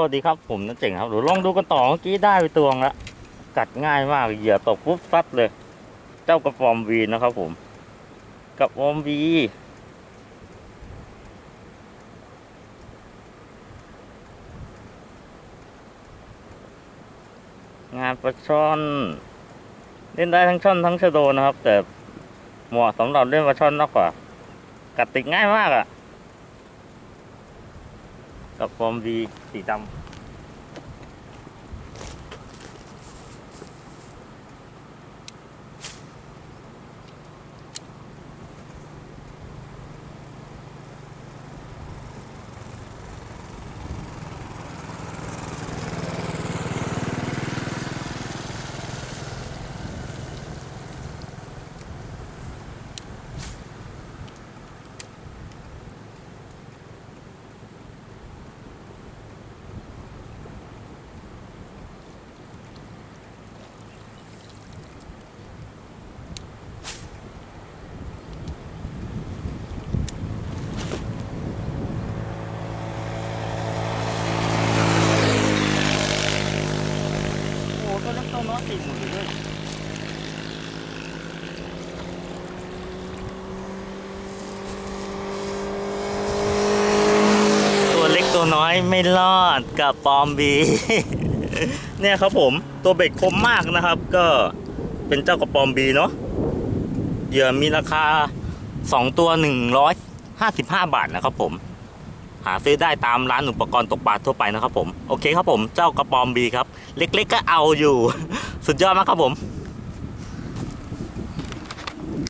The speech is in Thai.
สวัสดีครับผมนันเจ๋งครับเดี๋ยวลองดูกันต่อเมื่อกี้ได้ไปตัวนึงละกัดง่ายมากเหยื่อตกปุ๊บซัดเลย เจ้ากระฟอมวีนะครับผมกระฟอมวีงานปลาช่อนเล่นได้ทั้งช่อนทั้งชะโดนะครับ แต่เหมาะสำหรับเล่นปลาช่อนมากกว่า กัดติดง่ายมากอะ่ะ กับฟอร์มวีสีดำ ก็เล็กตัวน้อยติดหมดเลยตัวเล็กตัวน้อยไม่รอดกับปอมบี เนี่ยครับผมตัวเบ็ดคมมากนะครับ ก็เป็นเจ้ากระปอมบีเนาะเหยื่อมีราคา 2 ตัว 155 บาทนะครับผม หาซื้อได้ตามร้านอุปกรณ์ตกปลาทั่วไปนะครับผม โอเคครับผม เจ้ากระปอมบีครับ เล็กๆก็เอาอยู่ สุดยอดมากครับผม